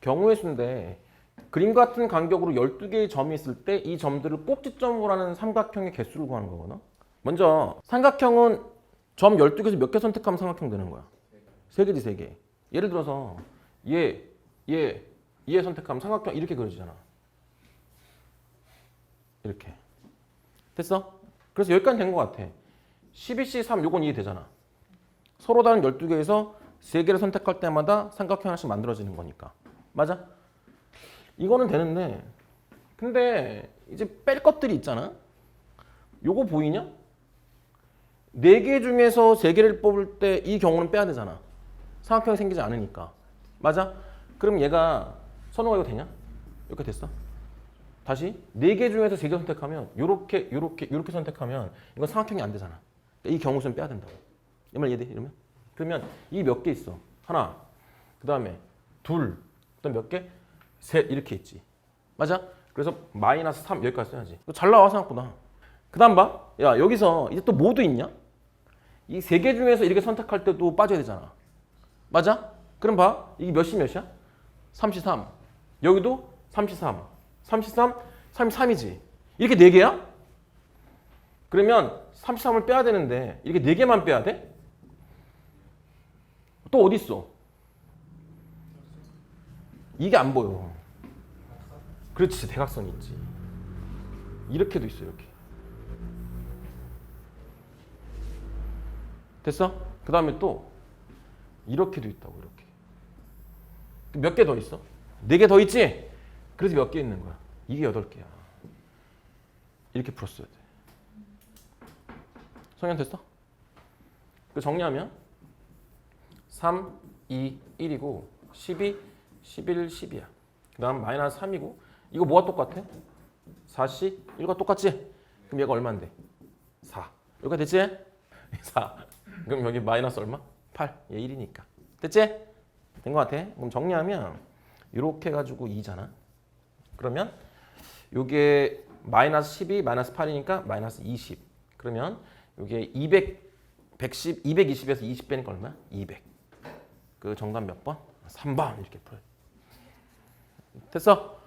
경우의 수인데 그림 같은 간격으로 12개의 점이 있을 때 이 점들을 꼭지점으로 하는 삼각형의 개수를 구하는 거거든. 먼저 삼각형은 점 12개에서 몇 개 선택하면 삼각형 되는 거야? 3개지 3개. 예를 들어서 얘, 얘, 얘 선택하면 삼각형 이렇게 그려지잖아. 이렇게. 됐어? 그래서 여기까지 된 것 같아. 12C 3 요건 이해되잖아. 서로 다른 12개에서 3개를 선택할 때마다 삼각형 하나씩 만들어지는 거니까. 맞아? 이거는 되는데 근데 이제 뺄 것들이 있잖아. 요거 보이냐? 4개 중에서 3개를 뽑을 때 이 경우는 빼야 되잖아. 삼각형이 생기지 않으니까. 맞아? 그럼 얘가 선호가 이거 되냐? 이렇게 됐어? 다시 4개 중에서 3개 선택하면 요렇게 요렇게 요렇게 선택하면 이건 삼각형이 안 되잖아. 이 경우수는 빼야 된다고. 이말 이해돼? 이러면? 그러면 이 몇 개 있어? 하나. 그다음에 둘. 그다음 몇 개? 셋 이렇게 있지. 맞아? 그래서 마이너스 3 여기까지 써야지. 잘 나와 생각보다. 그 다음 봐. 야 여기서 이제 또 뭐도 있냐? 이 세 개 중에서 이렇게 선택할 때도 빠져야 되잖아. 맞아? 그럼 봐. 이게 몇이 몇이야? 33. 여기도 33. 33, 33이지. 이렇게 네 개야? 그러면 33을 빼야 되는데 이렇게 네 개만 빼야 돼? 또 어디 있어? 이게 안 보여. 그렇지, 대각선이 있지. 이렇게도 있어, 이렇게. 됐어? 그 다음에 또 이렇게도 있다고, 이렇게. 몇 개 더 있어? 네 개 더 있지? 그래서 몇 개 있는 거야? 이게 여덟 개야. 이렇게 풀었어야 돼. 성현 됐어? 그 정리하면 3, 2, 1이고 12, 11, 10이야. 그 다음 마이너스 3이고 이거 뭐가 똑같아? 4시 1과 똑같지? 그럼 얘가 얼마인데? 4. 여기가 됐지? 4. 그럼 여기 마이너스 얼마? 8. 얘 1이니까. 됐지? 된 것 같아? 그럼 정리하면 이렇게 해가지고 2잖아. 그러면 요게 마이너스 12, 마이너스 8이니까 마이너스 20. 그러면 요게 200, 110, 220에서 20 빼니까 얼마야? 200. 그 정답 몇 번? 3번 이렇게 풀어요. 됐어?